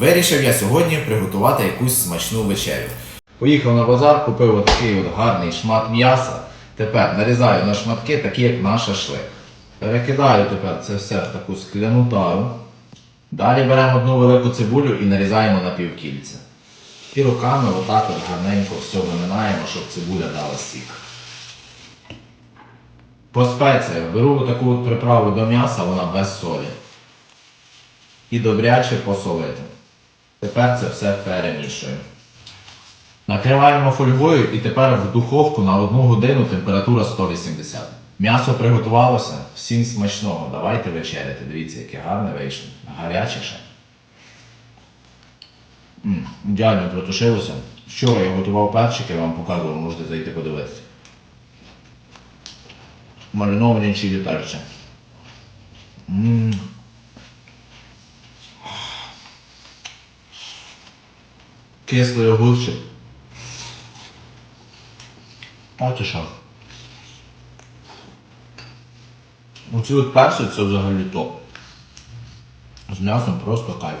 Вирішив я сьогодні приготувати якусь смачну вечерю. Поїхав на базар, купив отакий от гарний шмат м'яса. Тепер нарізаю на шматки, такі як на шашлик. Перекидаю тепер це все в таку скляну тару. Далі беремо одну велику цибулю і нарізаємо на півкільця. І руками отак от гарненько все виминаємо, щоб цибуля дала сік. По спеціях беру таку приправу до м'яса, вона без солі. І добряче посолити. Тепер це все перемішуємо. Накриваємо фольгою і тепер в духовку на одну годину температура 180. М'ясо приготувалося, всім смачного. Давайте вечеряти. Дивіться, яке гарне вийшло. Гаряче. Ідеально протушилося. Вчора я готував перчики, я вам показував, можете зайти подивитися. Мариновані чилі перці. Кислий огурчик. А ти що? Оці от перси це взагалі топ. З м'ясом просто кайф.